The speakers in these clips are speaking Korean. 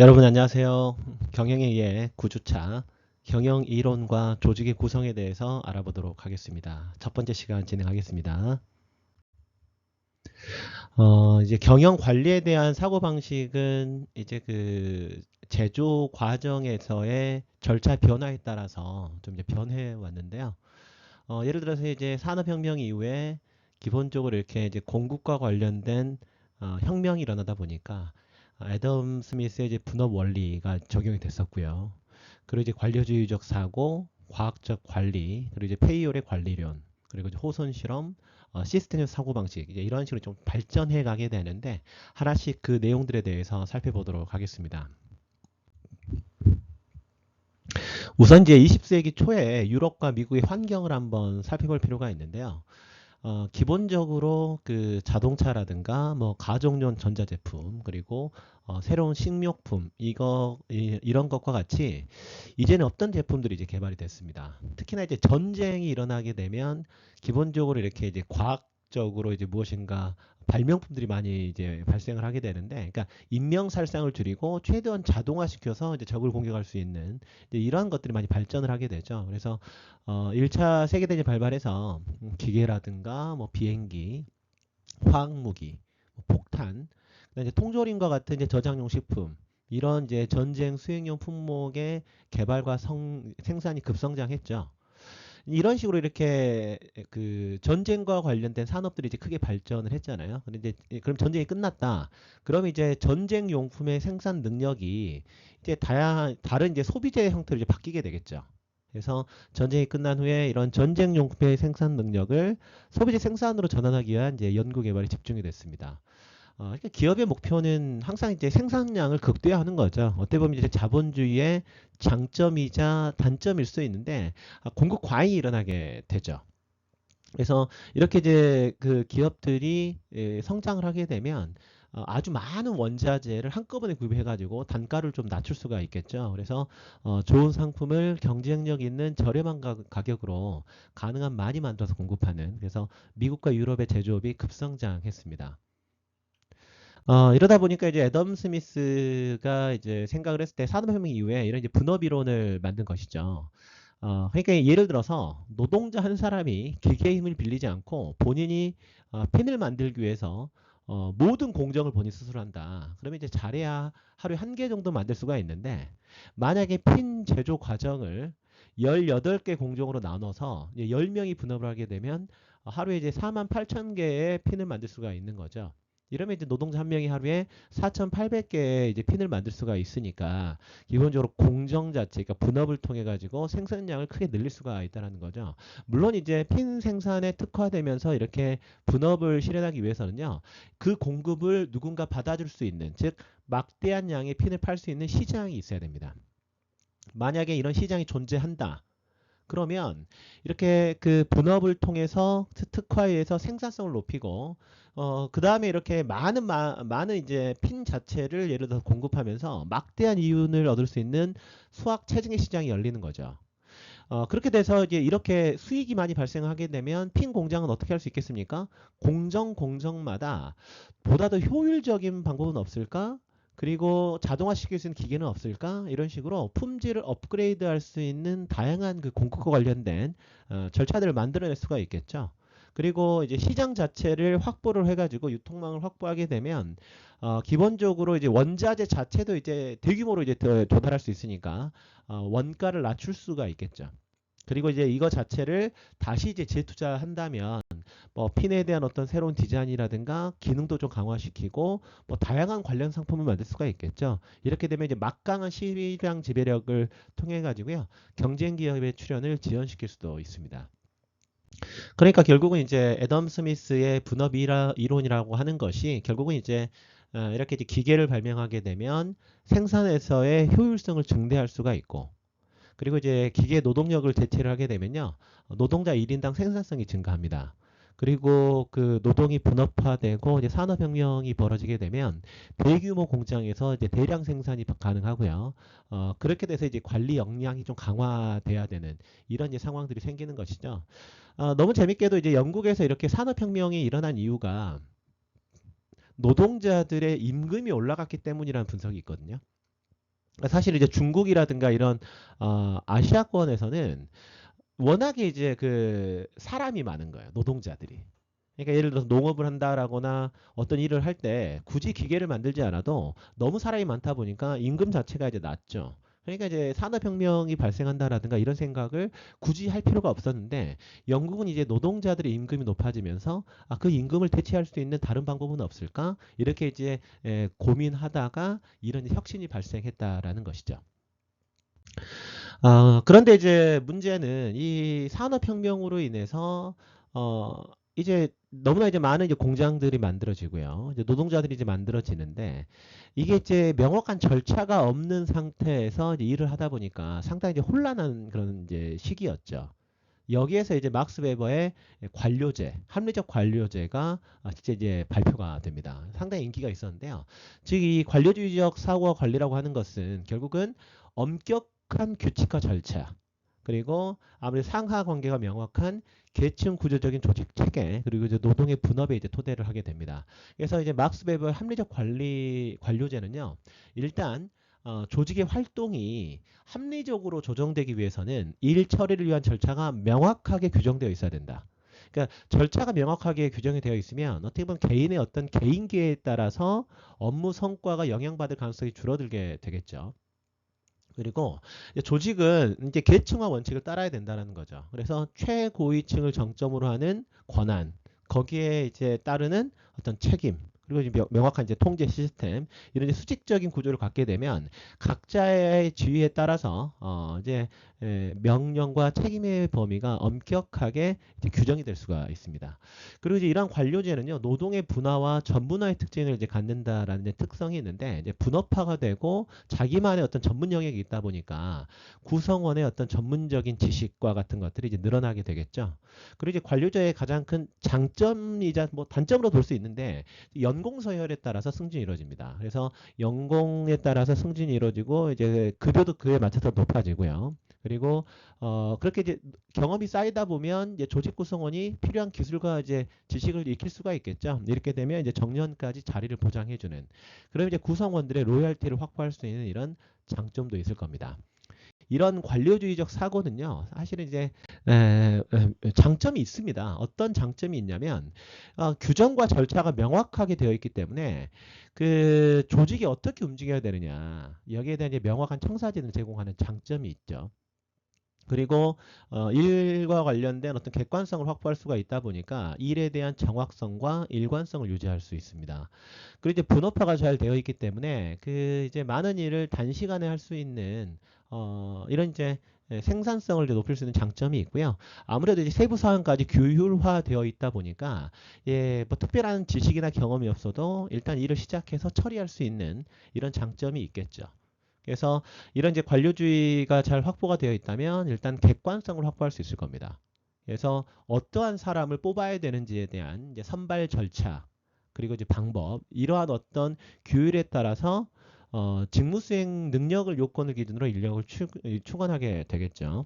여러분 안녕하세요. 경영에 의해 9주차 경영 이론과 조직의 구성에 대해서 알아보도록 하겠습니다. 첫 번째 시간 진행하겠습니다. 어, 이제 경영 관리에 대한 사고 방식은 이제 그 제조 과정에서의 절차 변화에 따라서 좀 이제 변해 왔는데요. 어, 예를 들어서 이제 산업혁명 이후에 기본적으로 이렇게 이제 공급과 관련된 어, 혁명이 일어나다 보니까 애덤 스미스의 이제 분업 원리가 적용이 됐었고요. 그리고 이제 관료주의적 사고, 과학적 관리, 그리고 이제 페이올의 관리론, 그리고 이제 호선 실험, 어, 시스템 사고 방식 이제 이런 식으로 좀 발전해 가게 되는데 하나씩 그 내용들에 대해서 살펴보도록 하겠습니다. 우선 이제 20세기 초에 유럽과 미국의 환경을 한번 살펴볼 필요가 있는데요. 어, 기본적으로 그 자동차라든가 뭐 가정용 전자제품 그리고 어, 새로운 식료품 이거 이, 이런 것과 같이 이제는 어떤 제품들이 이제 개발이 됐습니다. 특히나 이제 전쟁이 일어나게 되면 기본적으로 이렇게 이제 과학 적으로 이제 무엇인가 발명품들이 많이 이제 발생을 하게 되는데, 그러니까 인명 살상을 줄이고 최대한 자동화시켜서 이제 적을 공격할 수 있는 이제 이러한 것들이 많이 발전을 하게 되죠. 그래서 어 1차 세계대전 발발해서 기계라든가 뭐 비행기, 화학무기, 뭐 폭탄, 그다음에 이제 통조림과 같은 이제 저장용 식품 이런 이제 전쟁 수행용 품목의 개발과 성, 생산이 급성장했죠. 이런 식으로 이렇게 그 전쟁과 관련된 산업들이 이제 크게 발전을 했잖아요. 근데 이제 그럼 전쟁이 끝났다. 그럼 이제 전쟁 용품의 생산 능력이 이제 다양 다른 이제 소비재 형태로 이제 바뀌게 되겠죠. 그래서 전쟁이 끝난 후에 이런 전쟁 용품의 생산 능력을 소비재 생산으로 전환하기 위한 이제 연구 개발이 집중이 됐습니다. 어, 그러니까 기업의 목표는 항상 이제 생산량을 극대화하는 거죠. 어떻게 보면 이제 자본주의의 장점이자 단점일 수 있는데 아, 공급 과잉이 일어나게 되죠. 그래서 이렇게 이제 그 기업들이 예, 성장을 하게 되면 어, 아주 많은 원자재를 한꺼번에 구입해가지고 단가를 좀 낮출 수가 있겠죠. 그래서 어, 좋은 상품을 경쟁력 있는 저렴한 가, 가격으로 가능한 많이 만들어서 공급하는 그래서 미국과 유럽의 제조업이 급성장했습니다. 어, 이러다 보니까 이제 애덤 스미스가 이제 생각을 했을 때 산업혁명 이후에 이런 이제 분업 이론을 만든 것이죠. 어, 그러니까 예를 들어서 노동자 한 사람이 기계의 힘을 빌리지 않고 본인이 어, 핀을 만들기 위해서 어, 모든 공정을 본인 스스로 한다. 그러면 이제 잘해야 하루에 한 개 정도 만들 수가 있는데 만약에 핀 제조 과정을 18개 공정으로 나눠서 10명이 분업을 하게 되면 하루에 이제 4만 8천 개의 핀을 만들 수가 있는 거죠. 이러면 이제 노동자 한 명이 하루에 4,800개의 이제 핀을 만들 수가 있으니까 기본적으로 공정 자체, 그러니까 분업을 통해 가지고 생산량을 크게 늘릴 수가 있다는 거죠. 물론 이제 핀 생산에 특화되면서 이렇게 분업을 실현하기 위해서는요, 그 공급을 누군가 받아줄 수 있는, 즉 막대한 양의 핀을 팔 수 있는 시장이 있어야 됩니다. 만약에 이런 시장이 존재한다. 그러면 이렇게 그 분업을 통해서 특화해서 생산성을 높이고 어, 그 다음에 이렇게 많은, 마, 많은 이제 핀 자체를 예를 들어서 공급하면서 막대한 이윤을 얻을 수 있는 수학 체증의 시장이 열리는 거죠. 어, 그렇게 돼서 이제 이렇게 수익이 많이 발생하게 되면 핀 공장은 어떻게 할 수 있겠습니까? 공정 공정마다 보다 더 효율적인 방법은 없을까? 그리고 자동화 시킬 수 있는 기계는 없을까? 이런 식으로 품질을 업그레이드 할 수 있는 다양한 그 공급과 관련된 어, 절차들을 만들어낼 수가 있겠죠. 그리고 이제 시장 자체를 확보를 해가지고 유통망을 확보하게 되면 어, 기본적으로 이제 원자재 자체도 이제 대규모로 이제 더 조달할 수 있으니까 어, 원가를 낮출 수가 있겠죠. 그리고 이제 이거 자체를 다시 이제 재투자한다면 뭐 핀에 대한 어떤 새로운 디자인이라든가 기능도 좀 강화시키고 뭐 다양한 관련 상품을 만들 수가 있겠죠. 이렇게 되면 이제 막강한 시장 지배력을 통해 가지고요 경쟁 기업의 출현을 지연시킬 수도 있습니다. 그러니까 결국은 이제 애덤 스미스의 분업 이론이라고 하는 것이 결국은 이제 어, 이렇게 이제 기계를 발명하게 되면 생산에서의 효율성을 증대할 수가 있고 그리고 이제 기계 노동력을 대체를 하게 되면요 노동자 1인당 생산성이 증가합니다. 그리고 그 노동이 분업화되고 이제 산업혁명이 벌어지게 되면 대규모 공장에서 이제 대량 생산이 가능하고요. 어, 그렇게 돼서 이제 관리 역량이 좀 강화돼야 되는 이런 이제 상황들이 생기는 것이죠. 어, 너무 재밌게도 이제 영국에서 이렇게 산업혁명이 일어난 이유가 노동자들의 임금이 올라갔기 때문이라는 분석이 있거든요. 사실 이제 중국이라든가 이런 어, 아시아권에서는 워낙에 이제 그 사람이 많은 거예요. 노동자들이. 그러니까 예를 들어서 농업을 한다라거나 어떤 일을 할 때 굳이 기계를 만들지 않아도 너무 사람이 많다 보니까 임금 자체가 이제 낮죠. 그러니까 이제 산업혁명이 발생한다라든가 이런 생각을 굳이 할 필요가 없었는데 영국은 이제 노동자들의 임금이 높아지면서 아, 그 임금을 대체할 수 있는 다른 방법은 없을까? 이렇게 이제 에, 고민하다가 이런 혁신이 발생했다라는 것이죠. 어, 그런데 이제 문제는 이 산업혁명으로 인해서 어, 이제 너무나 이제 많은 이제 공장들이 만들어지고요. 이제 노동자들이 이제 만들어지는데 이게 이제 명확한 절차가 없는 상태에서 이제 일을 하다 보니까 상당히 이제 혼란한 그런 이제 시기였죠. 여기에서 이제 막스 웨버의 관료제, 합리적 관료제가 아, 진짜 이제 발표가 됩니다. 상당히 인기가 있었는데요. 즉 이 관료주의적 사고와 관리라고 하는 것은 결국은 엄격한 규칙과 절차, 그리고 아무리 상하 관계가 명확한 계층 구조적인 조직 체계 그리고 이제 노동의 분업에 이제 토대를 하게 됩니다. 그래서 이제 막스 베버 합리적 관리 관료제는요. 일단 어, 조직의 활동이 합리적으로 조정되기 위해서는 일 처리를 위한 절차가 명확하게 규정되어 있어야 된다. 그러니까 절차가 명확하게 규정이 되어 있으면 어떻게 보면 개인의 어떤 개인기에 따라서 업무 성과가 영향받을 가능성이 줄어들게 되겠죠. 그리고 조직은 이제 계층화 원칙을 따라야 된다는 거죠. 그래서 최고위층을 정점으로 하는 권한, 거기에 이제 따르는 어떤 책임, 그리고 이제 명확한 이제 통제 시스템 이런 이제 수직적인 구조를 갖게 되면 각자의 지위에 따라서 어 이제 에, 명령과 책임의 범위가 엄격하게 규정이 될 수가 있습니다. 그리고 이제 이러한 관료제는요 노동의 분화와 전문화의 특징을 이제 갖는다라는 특성이 있는데 이제 분업화가 되고 자기만의 어떤 전문 영역이 있다 보니까 구성원의 어떤 전문적인 지식과 같은 것들이 이제 늘어나게 되겠죠. 그리고 이제 관료제의 가장 큰 장점이자 뭐 단점으로 볼 수 있는데 연공 서열에 따라서 승진이 이루어집니다. 그래서 연공에 따라서 승진이 이루어지고 이제 급여도 그에 맞춰서 높아지고요. 그리고 어 그렇게 이제 경험이 쌓이다 보면 이제 조직 구성원이 필요한 기술과 이제 지식을 익힐 수가 있겠죠. 이렇게 되면 이제 정년까지 자리를 보장해 주는 그럼 이제 구성원들의 로열티를 확보할 수 있는 이런 장점도 있을 겁니다. 이런 관료주의적 사고는요, 사실은 이제 에, 에, 장점이 있습니다. 어떤 장점이 있냐면 어, 규정과 절차가 명확하게 되어 있기 때문에 그 조직이 어떻게 움직여야 되느냐 여기에 대한 이제 명확한 청사진을 제공하는 장점이 있죠. 그리고 어, 일과 관련된 어떤 객관성을 확보할 수가 있다 보니까 일에 대한 정확성과 일관성을 유지할 수 있습니다. 그리고 이제 분업화가 잘 되어 있기 때문에 그 이제 많은 일을 단시간에 할 수 있는 어, 이런 이제 생산성을 높일 수 있는 장점이 있고요. 아무래도 이제 세부 사항까지 규율화되어 있다 보니까 예, 뭐 특별한 지식이나 경험이 없어도 일단 일을 시작해서 처리할 수 있는 이런 장점이 있겠죠. 그래서 이런 이제 관료주의가 잘 확보가 되어 있다면 일단 객관성을 확보할 수 있을 겁니다. 그래서 어떠한 사람을 뽑아야 되는지에 대한 이제 선발 절차 그리고 이제 방법 이러한 어떤 규율에 따라서 어, 직무 수행 능력을 요건을 기준으로 인력을 추, 추건하게 되겠죠.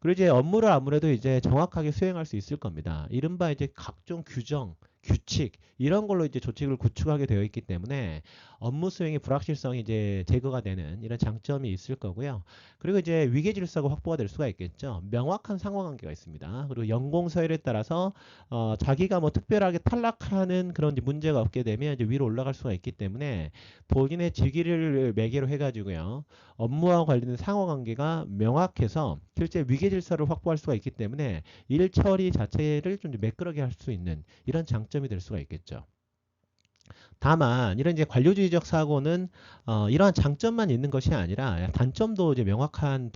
그리고 이제 업무를 아무래도 이제 정확하게 수행할 수 있을 겁니다. 이른바 이제 각종 규정, 규칙 이런 걸로 이제 조직을 구축하게 되어 있기 때문에 업무 수행의 불확실성이 이제 제거가 되는 이런 장점이 있을 거고요. 그리고 이제 위계 질서가 확보가 될 수가 있겠죠. 명확한 상호 관계가 있습니다. 그리고 연공 서열에 따라서 어, 자기가 뭐 특별하게 탈락하는 그런 문제가 없게 되면 이제 위로 올라갈 수가 있기 때문에 본인의 직위를 매개로 해가지고요. 업무와 관련된 상호 관계가 명확해서 실제 위계 질서를 확보할 수가 있기 때문에 일 처리 자체를 좀 매끄러게 할 수 있는 이런 장점이 될 수가 있겠죠. 다만 이런 이제 관료주의적 사고는 어, 이러한 장점만 있는 것이 아니라 단점도 이제 명확한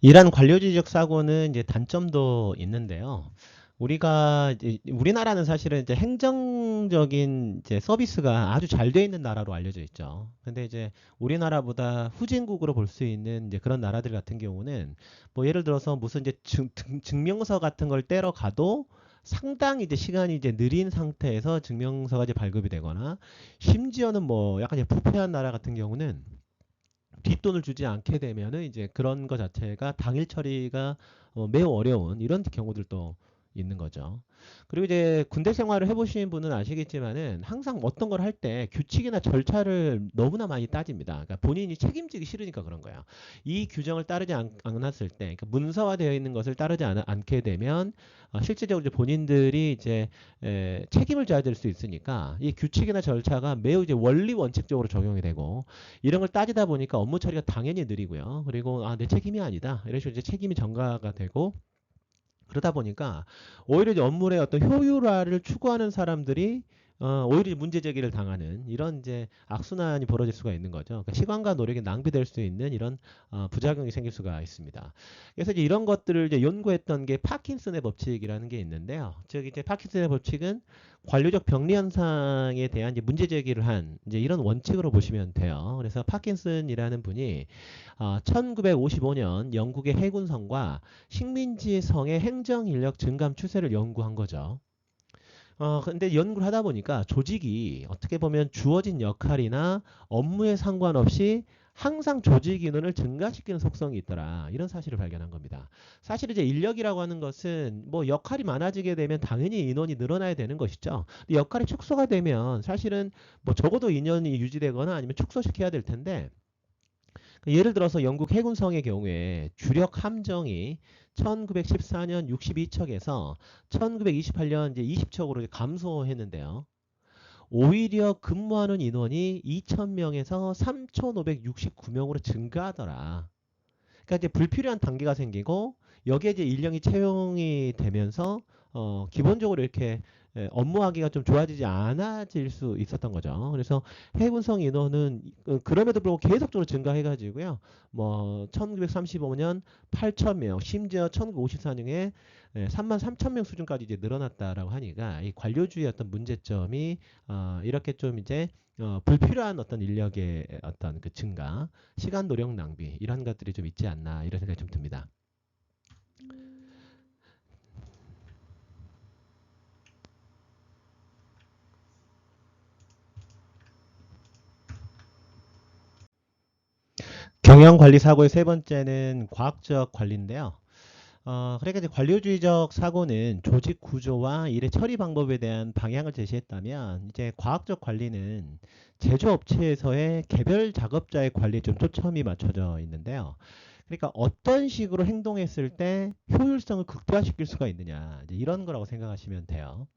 이러한 관료주의적 사고는 이제 단점도 있는데요. 우리가 이제 우리나라는 사실은 이제 행정적인 이제 서비스가 아주 잘 돼 있는 나라로 알려져 있죠. 근데 이제 우리나라보다 후진국으로 볼 수 있는 이제 그런 나라들 같은 경우는 뭐 예를 들어서 무슨 이제 증, 증명서 같은 걸 떼러 가도 상당히 이제 시간이 이제 느린 상태에서 증명서가 이제 발급이 되거나 심지어는 뭐 약간 이제 부패한 나라 같은 경우는 뒷돈을 주지 않게 되면은 이제 그런 거 자체가 당일 처리가 어 매우 어려운 이런 경우들도 있는 거죠. 그리고 이제 군대 생활을 해보신 분은 아시겠지만은 항상 어떤 걸 할 때 규칙이나 절차를 너무나 많이 따집니다. 그러니까 본인이 책임지기 싫으니까 그런 거예요. 이 규정을 따르지 않, 않았을 때, 그러니까 문서화되어 있는 것을 따르지 않, 않게 되면 어, 실질적으로 이제 본인들이 이제 에, 책임을 져야 될 수 있으니까 이 규칙이나 절차가 매우 이제 원리 원칙적으로 적용이 되고 이런 걸 따지다 보니까 업무 처리가 당연히 느리고요. 그리고 아, 내 책임이 아니다. 이런 식으로 이제 책임이 전가가 되고 그러다 보니까 오히려 이제 업무의 어떤 효율화를 추구하는 사람들이 어, 오히려 문제 제기를 당하는 이런 이제 악순환이 벌어질 수가 있는 거죠. 그러니까 시간과 노력이 낭비될 수 있는 이런 어, 부작용이 생길 수가 있습니다. 그래서 이제 이런 것들을 이제 연구했던 게 파킨슨의 법칙이라는 게 있는데요. 즉 이제 파킨슨의 법칙은 관료적 병리 현상에 대한 이제 문제 제기를 한 이제 이런 원칙으로 보시면 돼요. 그래서 파킨슨이라는 분이 어, 1955년 영국의 해군성과 식민지 성의 행정 인력 증감 추세를 연구한 거죠. 어, 근데 연구를 하다 보니까 조직이 어떻게 보면 주어진 역할이나 업무에 상관없이 항상 조직 인원을 증가시키는 속성이 있더라. 이런 사실을 발견한 겁니다. 사실 이제 인력이라고 하는 것은 뭐 역할이 많아지게 되면 당연히 인원이 늘어나야 되는 것이죠. 역할이 축소가 되면 사실은 뭐 적어도 인원이 유지되거나 아니면 축소시켜야 될 텐데 예를 들어서 영국 해군성의 경우에 주력 함정이 1914년 62척에서 1928년 이제 20척으로 감소했는데요. 오히려 근무하는 인원이 2,000명에서 3,569명으로 증가하더라. 그러니까 이제 불필요한 단계가 생기고 여기에 이제 인력이 채용이 되면서 어 기본적으로 이렇게 예, 업무하기가 좀 좋아지지 않아질 수 있었던 거죠. 그래서 해군성 인원은 어, 그럼에도 불구하고 계속적으로 증가해가지고요. 뭐 1935년 8,000명, 심지어 1954년에 3만 3천 명 수준까지 이제 늘어났다라고 하니까 이 관료주의 어떤 문제점이 어, 이렇게 좀 이제 어, 불필요한 어떤 인력의 어떤 그 증가, 시간 노력 낭비 이런 것들이 좀 있지 않나 이런 생각이 좀 듭니다. 경영 관리 사고의 세 번째는 과학적 관리인데요. 어, 그러니까 이제 관료주의적 사고는 조직 구조와 일의 처리 방법에 대한 방향을 제시했다면 이제 과학적 관리는 제조업체에서의 개별 작업자의 관리에 좀 초점이 맞춰져 있는데요. 그러니까 어떤 식으로 행동했을 때 효율성을 극대화시킬 수가 있느냐 이런 거라고 생각하시면 돼요.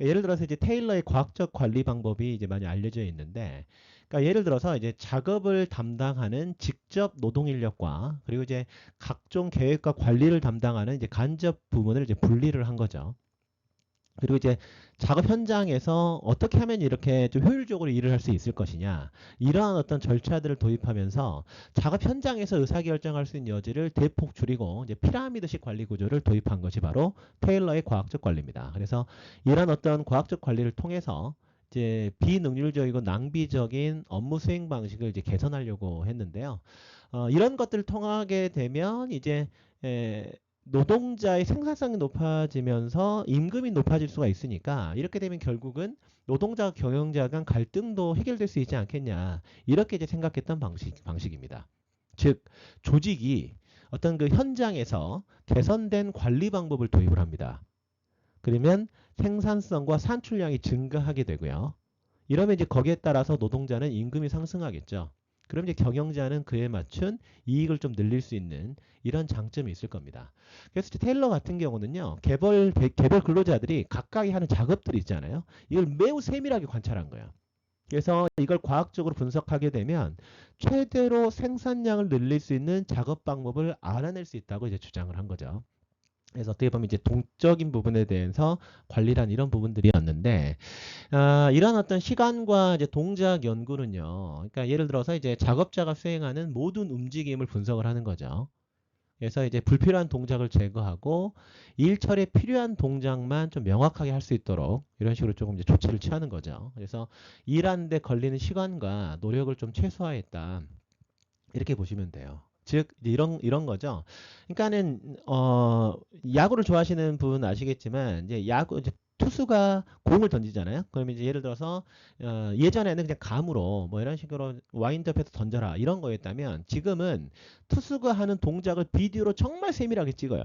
그러니까 예를 들어서 이제 테일러의 과학적 관리 방법이 이제 많이 알려져 있는데 그러니까 예를 들어서 이제 작업을 담당하는 직접 노동 인력과 그리고 이제 각종 계획과 관리를 담당하는 이제 간접 부문을 이제 분리를 한 거죠. 그리고 이제 작업 현장에서 어떻게 하면 이렇게 좀 효율적으로 일을 할 수 있을 것이냐 이러한 어떤 절차들을 도입하면서 작업 현장에서 의사결정할 수 있는 여지를 대폭 줄이고 이제 피라미드식 관리 구조를 도입한 것이 바로 테일러의 과학적 관리입니다. 그래서 이런 어떤 과학적 관리를 통해서 이제 비능률적이고 낭비적인 업무 수행 방식을 이제 개선하려고 했는데요. 어, 이런 것들을 통하게 되면 이제 에, 노동자의 생산성이 높아지면서 임금이 높아질 수가 있으니까 이렇게 되면 결국은 노동자 경영자 간 갈등도 해결될 수 있지 않겠냐 이렇게 이제 생각했던 방식 방식입니다. 즉 조직이 어떤 그 현장에서 개선된 관리 방법을 도입을 합니다. 그러면 생산성과 산출량이 증가하게 되고요. 이러면 이제 거기에 따라서 노동자는 임금이 상승하겠죠. 그럼 이제 경영자는 그에 맞춘 이익을 좀 늘릴 수 있는 이런 장점이 있을 겁니다. 그래서 테일러 같은 경우는요, 개별, 개별 근로자들이 각각이 하는 작업들이 있잖아요. 이걸 매우 세밀하게 관찰한 거예요. 그래서 이걸 과학적으로 분석하게 되면 최대로 생산량을 늘릴 수 있는 작업 방법을 알아낼 수 있다고 이제 주장을 한 거죠. 그래서 어떻게 보면 이제 동적인 부분에 대해서 관리란 이런 부분들이었는데 아, 이런 어떤 시간과 이제 동작 연구는요. 그러니까 예를 들어서 이제 작업자가 수행하는 모든 움직임을 분석을 하는 거죠. 그래서 이제 불필요한 동작을 제거하고 일 처리에 필요한 동작만 좀 명확하게 할 수 있도록 이런 식으로 조금 이제 조치를 취하는 거죠. 그래서 일하는데 걸리는 시간과 노력을 좀 최소화했다. 이렇게 보시면 돼요. 즉 이런 이런 거죠. 그러니까는 어 야구를 좋아하시는 분 아시겠지만 이제 야구 이제 투수가 공을 던지잖아요. 그러면 이제 예를 들어서 어, 예전에는 그냥 감으로 뭐 이런 식으로 와인드업해서 던져라 이런 거였다면 지금은 투수가 하는 동작을 비디오로 정말 세밀하게 찍어요.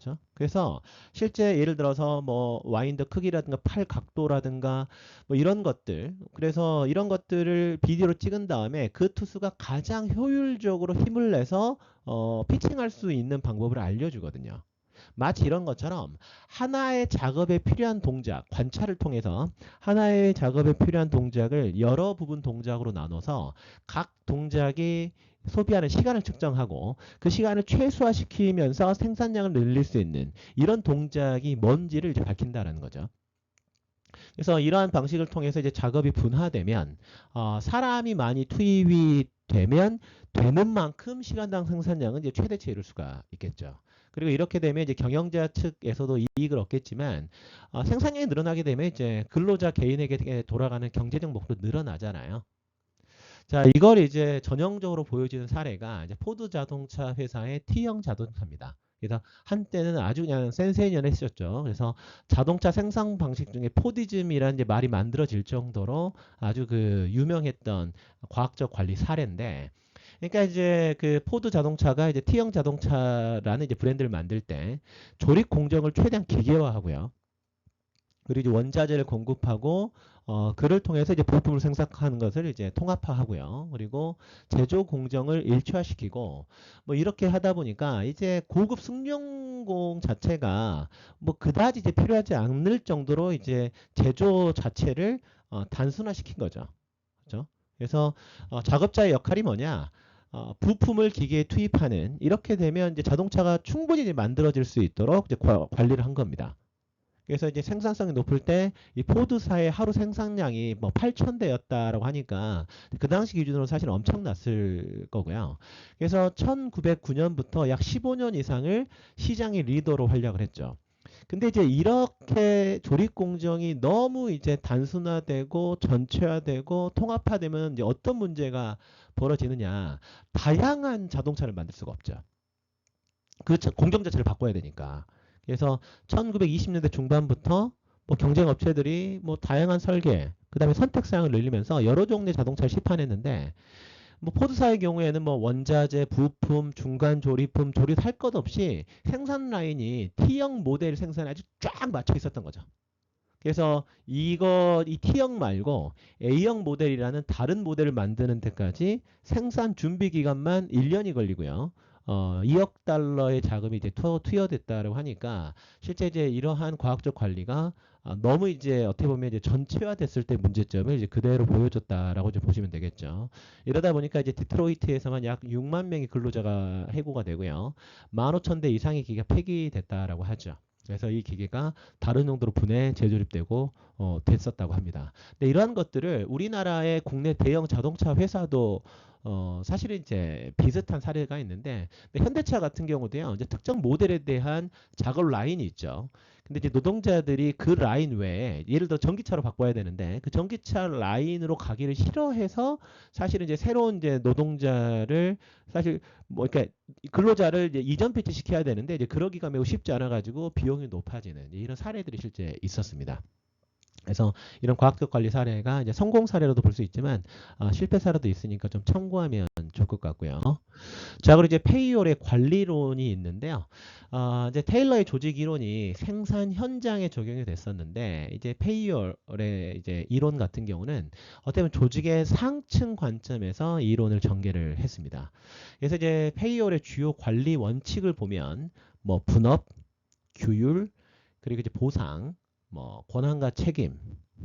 그렇죠? 그래서 실제 예를 들어서 뭐 와인더 크기라든가 팔 각도라든가 뭐 이런 것들 그래서 이런 것들을 비디오로 찍은 다음에 그 투수가 가장 효율적으로 힘을 내서 어, 피칭할 수 있는 방법을 알려주거든요. 마치 이런 것처럼 하나의 작업에 필요한 동작, 관찰을 통해서 하나의 작업에 필요한 동작을 여러 부분 동작으로 나눠서 각 동작이 소비하는 시간을 측정하고 그 시간을 최소화시키면서 생산량을 늘릴 수 있는 이런 동작이 뭔지를 이제 밝힌다라는 거죠. 그래서 이러한 방식을 통해서 이제 작업이 분화되면 어, 사람이 많이 투입이 되면 되는 만큼 시간당 생산량은 이제 최대치에 이룰 수가 있겠죠. 그리고 이렇게 되면 이제 경영자 측에서도 이익을 얻겠지만 어, 생산량이 늘어나게 되면 이제 근로자 개인에게 돌아가는 경제적 목도 늘어나잖아요. 자, 이걸 이제 전형적으로 보여지는 사례가 이제 포드 자동차 회사의 T형 자동차입니다. 그래서 한때는 아주 그냥 센세이션했었죠. 그래서 자동차 생산 방식 중에 포디즘이라는 이제 말이 만들어질 정도로 아주 그 유명했던 과학적 관리 사례인데 그러니까 이제 그 포드 자동차가 이제 T형 자동차라는 이제 브랜드를 만들 때 조립 공정을 최대한 기계화하고요. 그리고 원자재를 공급하고 어, 그를 통해서 이제 부품을 생산하는 것을 이제 통합화하고요. 그리고 제조 공정을 일체화시키고 뭐 이렇게 하다 보니까 이제 고급 승용공 자체가 뭐 그다지 이제 필요하지 않을 정도로 이제 제조 자체를 어, 단순화시킨 거죠. 그렇죠? 그래서 어, 작업자의 역할이 뭐냐? 어, 부품을 기계에 투입하는 이렇게 되면 이제 자동차가 충분히 이제 만들어질 수 있도록 관리를 한 겁니다. 그래서 이제 생산성이 높을 때 이 포드사의 하루 생산량이 뭐 8,000대였다라고 하니까 그 당시 기준으로 사실 엄청났을 거고요. 그래서 1909년부터 약 15년 이상을 시장의 리더로 활약을 했죠. 근데 이제 이렇게 조립 공정이 너무 이제 단순화되고 전체화되고 통합화되면 이제 어떤 문제가 벌어지느냐. 다양한 자동차를 만들 수가 없죠. 그 공정 자체를 바꿔야 되니까. 그래서 1920년대 중반부터 뭐 경쟁 업체들이 뭐 다양한 설계, 그 다음에 선택 사양을 늘리면서 여러 종류의 자동차를 시판했는데 뭐 포드사의 경우에는 뭐 원자재, 부품, 중간 조립품, 조립할 것 없이 생산 라인이 T형 모델 생산에 아주 쫙 맞춰 있었던 거죠. 그래서 이거 이 T형 말고 A형 모델이라는 다른 모델을 만드는 데까지 생산 준비 기간만 1년이 걸리고요. 어, 2억 달러의 자금이 이제 투, 투여됐다고 하니까 실제 이제 이러한 과학적 관리가 아, 너무 이제 어떻게 보면 이제 전체화됐을 때 문제점을 이제 그대로 보여줬다라고 이제 보시면 되겠죠. 이러다 보니까 이제 디트로이트에서만 약 6만 명의 근로자가 해고가 되고요. 15,000대 이상의 기계가 폐기됐다라고 하죠. 그래서 이 기계가 다른 용도로 분해 재조립되고 어, 됐었다고 합니다. 근데 이러한 것들을 우리나라의 국내 대형 자동차 회사도 어, 사실은 이제 비슷한 사례가 있는데 현대차 같은 경우도요. 이제 특정 모델에 대한 작업 라인이 있죠. 근데 이제 노동자들이 그 라인 외에 예를 들어 전기차로 바꿔야 되는데 그 전기차 라인으로 가기를 싫어해서 사실은 이제 새로운 이제 노동자를 사실 뭐 이렇게 근로자를 이제 이전 배치 시켜야 되는데 이제 그러기가 매우 쉽지 않아 가지고 비용이 높아지는 이런 사례들이 실제 있었습니다. 그래서 이런 과학적 관리 사례가 이제 성공 사례로도 볼 수 있지만 어, 실패 사례도 있으니까 좀 참고하면 좋을 것 같고요. 자, 그리고 이제 페이올의 관리론이 있는데요. 어, 이제 테일러의 조직 이론이 생산 현장에 적용이 됐었는데 이제 페이올의 이제 이론 같은 경우는 어떻게 보면 조직의 상층 관점에서 이론을 전개를 했습니다. 그래서 이제 페이올의 주요 관리 원칙을 보면 뭐 분업, 규율, 그리고 이제 보상 뭐 권한과 책임,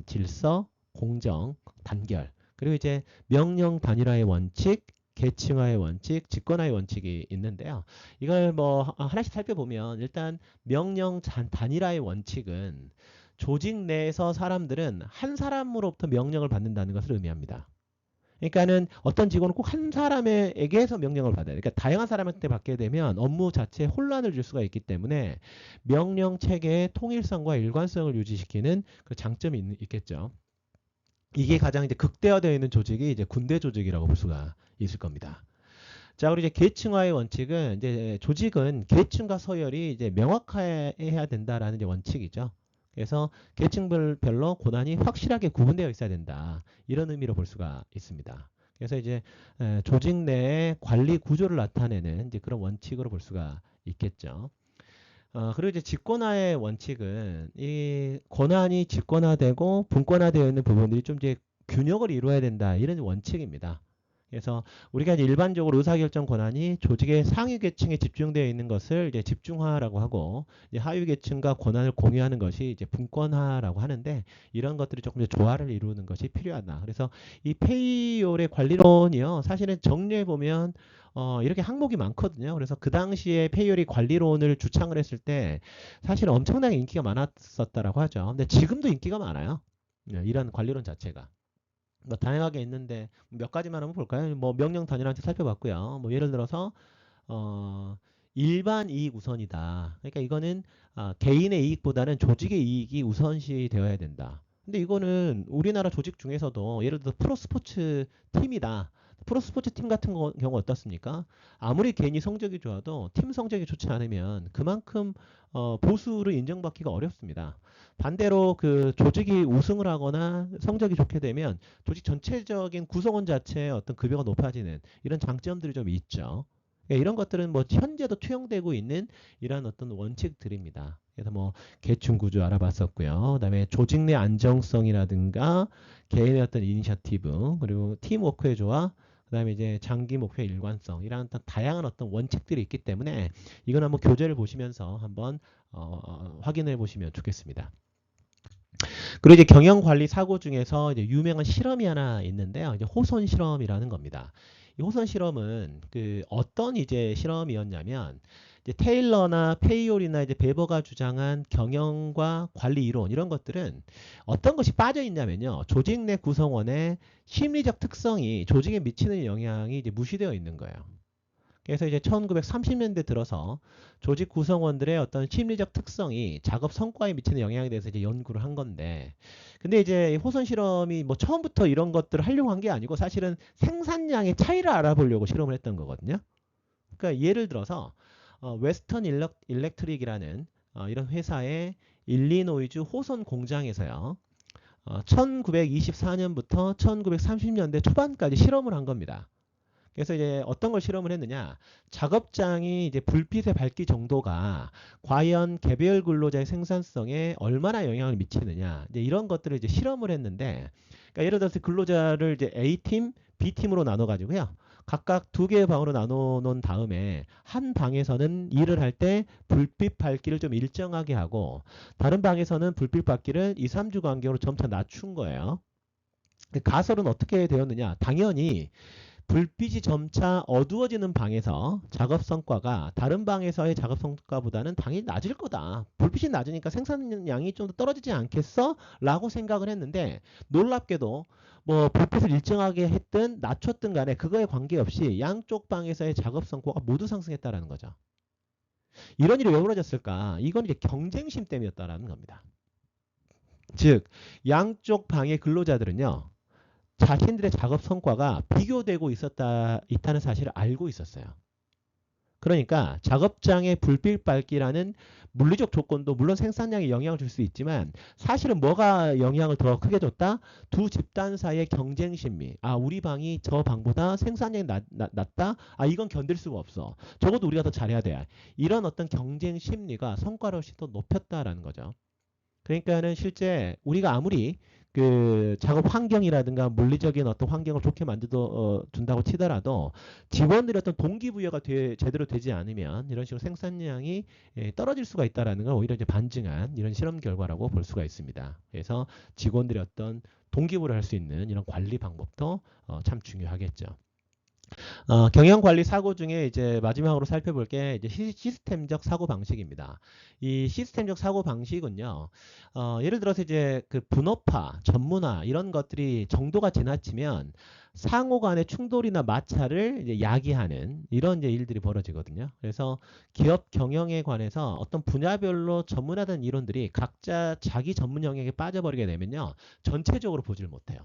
질서, 공정, 단결, 그리고 이제 명령 단일화의 원칙, 계층화의 원칙, 집권화의 원칙이 있는데요. 이걸 뭐 하나씩 살펴보면 일단 명령 단일화의 원칙은 조직 내에서 사람들은 한 사람으로부터 명령을 받는다는 것을 의미합니다. 그러니까는 어떤 직원은 꼭 한 사람에게서 명령을 받아요. 그러니까 다양한 사람한테 받게 되면 업무 자체에 혼란을 줄 수가 있기 때문에 명령 체계의 통일성과 일관성을 유지시키는 그 장점이 있, 겠죠 이게 가장 이제 극대화되어 있는 조직이 이제 군대 조직이라고 볼 수가 있을 겁니다. 자, 그리고 이제 계층화의 원칙은 이제 조직은 계층과 서열이 이제 명확해야 된다라는 이제 원칙이죠. 그래서 계층별로 고난이 확실하게 구분되어 있어야 된다. 이런 의미로 볼 수가 있습니다. 그래서 이제 조직 내의 관리 구조를 나타내는 이제 그런 원칙으로 볼 수가 있겠죠. 어, 그리고 이제 직권화의 원칙은 이 권한이 직권화되고 분권화되어 있는 부분들이 좀 이제 균형을 이루어야 된다 이런 원칙입니다. 그래서 우리가 이제 일반적으로 의사결정 권한이 조직의 상위 계층에 집중되어 있는 것을 이제 집중화라고 하고 이제 하위 계층과 권한을 공유하는 것이 이제 분권화라고 하는데 이런 것들이 조금 더 조화를 이루는 것이 필요하다. 그래서 이 페이올의 관리론이요. 사실은 정리해 보면 어, 이렇게 항목이 많거든요. 그래서 그 당시에 페이올이 관리론을 주창을 했을 때 사실 엄청나게 인기가 많았었다라고 하죠. 근데 지금도 인기가 많아요. 네, 이런 관리론 자체가. 뭐 다양하게 있는데 몇 가지만 한번 볼까요? 뭐 명령 단위한테 살펴봤고요. 뭐 예를 들어서 어 일반 이익 우선이다. 그러니까 이거는 아, 개인의 이익보다는 조직의 이익이 우선시 되어야 된다. 근데 이거는 우리나라 조직 중에서도 예를 들어 프로스포츠 팀이다. 프로스포츠 팀 같은 거, 경우 어떻습니까? 아무리 개인이 성적이 좋아도 팀 성적이 좋지 않으면 그만큼 어, 보수를 인정받기가 어렵습니다. 반대로 그 조직이 우승을 하거나 성적이 좋게 되면 조직 전체적인 구성원 자체의 어떤 급여가 높아지는 이런 장점들이 좀 있죠. 그러니까 이런 것들은 뭐 현재도 투영되고 있는 이러한 어떤 원칙들입니다. 그래서 뭐 계층 구조 알아봤었고요. 그다음에 조직 내 안정성이라든가 개인의 어떤 이니셔티브 그리고 팀워크의 조화 그 다음에 이제 장기 목표 일관성 이런 다양한 어떤 원칙들이 있기 때문에 이건 한번 교재를 보시면서 한번 어, 어, 확인해 보시면 좋겠습니다. 그리고 이제 경영 관리 사고 중에서 이제 유명한 실험이 하나 있는데요. 이제 호선 실험이라는 겁니다. 이 호선 실험은 그 어떤 이제 실험이었냐면 테일러나 페이올이나 이제 베버가 주장한 경영과 관리 이론 이런 것들은 어떤 것이 빠져 있냐면요. 조직 내 구성원의 심리적 특성이 조직에 미치는 영향이 이제 무시되어 있는 거예요. 그래서 이제 1930년대 들어서 조직 구성원들의 어떤 심리적 특성이 작업 성과에 미치는 영향에 대해서 이제 연구를 한 건데, 근데 이제 호선 실험이 뭐 처음부터 이런 것들을 하려고 한 게 아니고 사실은 생산량의 차이를 알아보려고 실험을 했던 거거든요. 그러니까 예를 들어서 어, 웨스턴 일렉, 일렉트릭이라는 어, 이런 회사의 일리노이주 호선 공장에서요. 어, 1924년부터 1930년대 초반까지 실험을 한 겁니다. 그래서 이제 어떤 걸 실험을 했느냐 작업장이 이제 불빛의 밝기 정도가 과연 개별 근로자의 생산성에 얼마나 영향을 미치느냐 이제 이런 것들을 이제 실험을 했는데 그러니까 예를 들어서 근로자를 이제 A 팀, B 팀으로 나눠 가지고요 각각 두 개의 방으로 나눠 놓은 다음에 한 방에서는 일을 할 때 불빛 밝기를 좀 일정하게 하고 다른 방에서는 불빛 밝기를 2, 3주 간격으로 점차 낮춘 거예요. 그 가설은 어떻게 되었느냐? 당연히 불빛이 점차 어두워지는 방에서 작업 성과가 다른 방에서의 작업 성과보다는 당연히 낮을 거다. 불빛이 낮으니까 생산량이 좀 더 떨어지지 않겠어? 라고 생각을 했는데 놀랍게도 뭐 불빛을 일정하게 했든 낮췄든 간에 그거에 관계없이 양쪽 방에서의 작업 성과가 모두 상승했다라는 거죠. 이런 일이 왜 벌어졌을까? 이건 이제 경쟁심 때문이었다라는 겁니다. 즉 양쪽 방의 근로자들은요. 자신들의 작업 성과가 비교되고 있었다 있다는 사실을 알고 있었어요. 그러니까 작업장의 불빛 밝기라는 물리적 조건도 물론 생산량에 영향을 줄 수 있지만 사실은 뭐가 영향을 더 크게 줬다? 두 집단 사이의 경쟁 심리. 아, 우리 방이 저 방보다 생산량이 낮, 낮, 낮다? 아, 이건 견딜 수가 없어. 적어도 우리가 더 잘해야 돼. 이런 어떤 경쟁 심리가 성과를 훨씬 더 높였다라는 거죠. 그러니까는 실제 우리가 아무리 그 작업 환경이라든가 물리적인 어떤 환경을 좋게 만들어 어, 준다고 치더라도 직원들의 어떤 동기부여가 되, 제대로 되지 않으면 이런 식으로 생산량이 예, 떨어질 수가 있다라는 걸 오히려 이제 반증한 이런 실험 결과라고 볼 수가 있습니다. 그래서 직원들의 어떤 동기부여를 할 수 있는 이런 관리 방법도 어, 참 중요하겠죠. 어, 경영 관리 사고 중에 이제 마지막으로 살펴볼 게 이제 시스템적 사고 방식입니다. 이 시스템적 사고 방식은요, 어, 예를 들어서 이제 그 분업화, 전문화 이런 것들이 정도가 지나치면 상호 간의 충돌이나 마찰을 이제 야기하는 이런 이제 일들이 벌어지거든요. 그래서 기업 경영에 관해서 어떤 분야별로 전문화된 이론들이 각자 자기 전문 영역에 빠져버리게 되면요, 전체적으로 보질 못해요.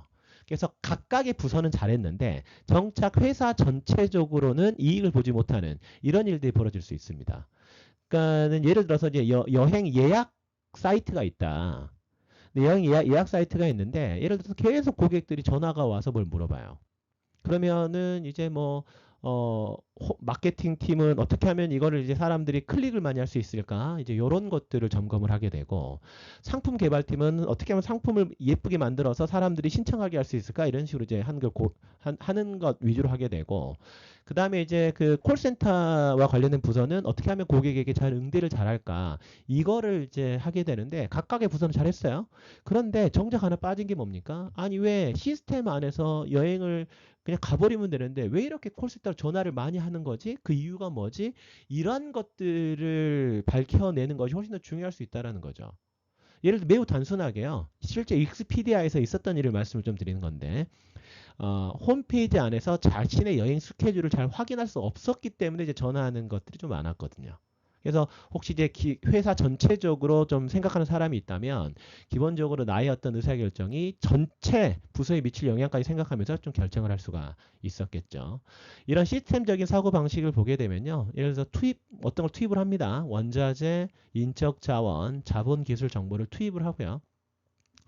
그래서 각각의 부서는 잘했는데 정착 회사 전체적으로는 이익을 보지 못하는 이런 일들이 벌어질 수 있습니다. 그러니까는 예를 들어서 이제 여, 여행 예약 사이트가 있다. 여행 예약, 예약 사이트가 있는데 예를 들어서 계속 고객들이 전화가 와서 뭘 물어봐요. 그러면은 이제 뭐 어, 호- 마케팅 팀은 어떻게 하면 이거를 이제 사람들이 클릭을 많이 할 수 있을까? 이제 이런 것들을 점검을 하게 되고 상품 개발팀은 어떻게 하면 상품을 예쁘게 만들어서 사람들이 신청하게 할 수 있을까? 이런 식으로 이제 하는 걸 고, 한, 하는 것 위주로 하게 되고 그 다음에 이제 그 콜센터와 관련된 부서는 어떻게 하면 고객에게 잘 응대를 잘할까? 이거를 이제 하게 되는데 각각의 부서는 잘했어요. 그런데 정작 하나 빠진 게 뭡니까? 아니 왜 시스템 안에서 여행을 그냥 가버리면 되는데 왜 이렇게 콜센터로 전화를 많이 하는 거지? 그 이유가 뭐지? 이러한 것들을 밝혀내는 것이 훨씬 더 중요할 수 있다라는 거죠. 예를 들어 매우 단순하게요. 실제 익스피디아에서 있었던 일을 말씀을 좀 드리는 건데 어, 홈페이지 안에서 자신의 여행 스케줄을 잘 확인할 수 없었기 때문에 이제 전화하는 것들이 좀 많았거든요. 그래서 혹시 이제 기- 회사 전체적으로 좀 생각하는 사람이 있다면 기본적으로 나의 어떤 의사결정이 전체 부서에 미칠 영향까지 생각하면서 좀 결정을 할 수가 있었겠죠. 이런 시스템적인 사고 방식을 보게 되면요. 예를 들어서 투입 어떤 걸 투입을 합니다. 원자재, 인적 자원, 자본 기술 정보를 투입을 하고요.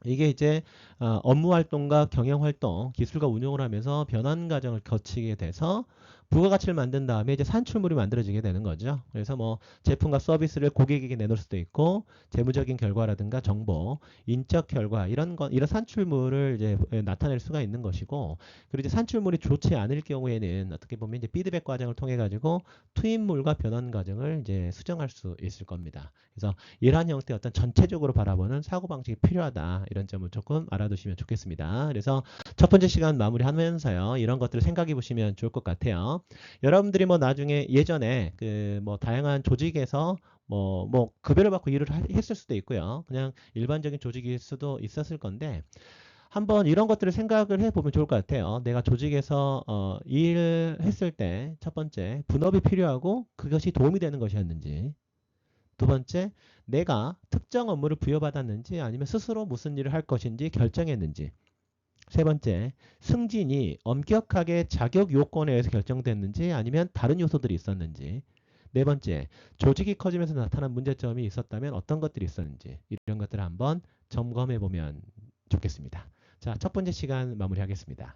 이게 이제 어, 업무 활동과 경영 활동, 기술과 운용을 하면서 변환 과정을 거치게 돼서 부가가치를 만든 다음에 이제 산출물이 만들어지게 되는 거죠. 그래서 뭐 제품과 서비스를 고객에게 내놓을 수도 있고 재무적인 결과라든가 정보, 인적 결과 이런 건 이런 산출물을 이제 나타낼 수가 있는 것이고 그리고 이제 산출물이 좋지 않을 경우에는 어떻게 보면 이제 피드백 과정을 통해 가지고 투입물과 변환 과정을 이제 수정할 수 있을 겁니다. 그래서 이러한 형태의 어떤 전체적으로 바라보는 사고 방식이 필요하다 이런 점을 조금 알아두시면 좋겠습니다. 그래서 첫 번째 시간 마무리하면서요 이런 것들을 생각해 보시면 좋을 것 같아요. 여러분들이 뭐 나중에 예전에 그 뭐 다양한 조직에서 뭐 뭐 급여를 받고 일을 하- 했을 수도 있고요. 그냥 일반적인 조직일 수도 있었을 건데 한번 이런 것들을 생각을 해보면 좋을 것 같아요. 내가 조직에서 어, 일했을 때 첫 번째 분업이 필요하고 그것이 도움이 되는 것이었는지 두 번째 내가 특정 업무를 부여받았는지 아니면 스스로 무슨 일을 할 것인지 결정했는지 세 번째 승진이 엄격하게 자격 요건에 의해서 결정됐는지 아니면 다른 요소들이 있었는지 네 번째 조직이 커지면서 나타난 문제점이 있었다면 어떤 것들이 있었는지 이런 것들을 한번 점검해 보면 좋겠습니다. 자, 첫 번째 시간 마무리하겠습니다.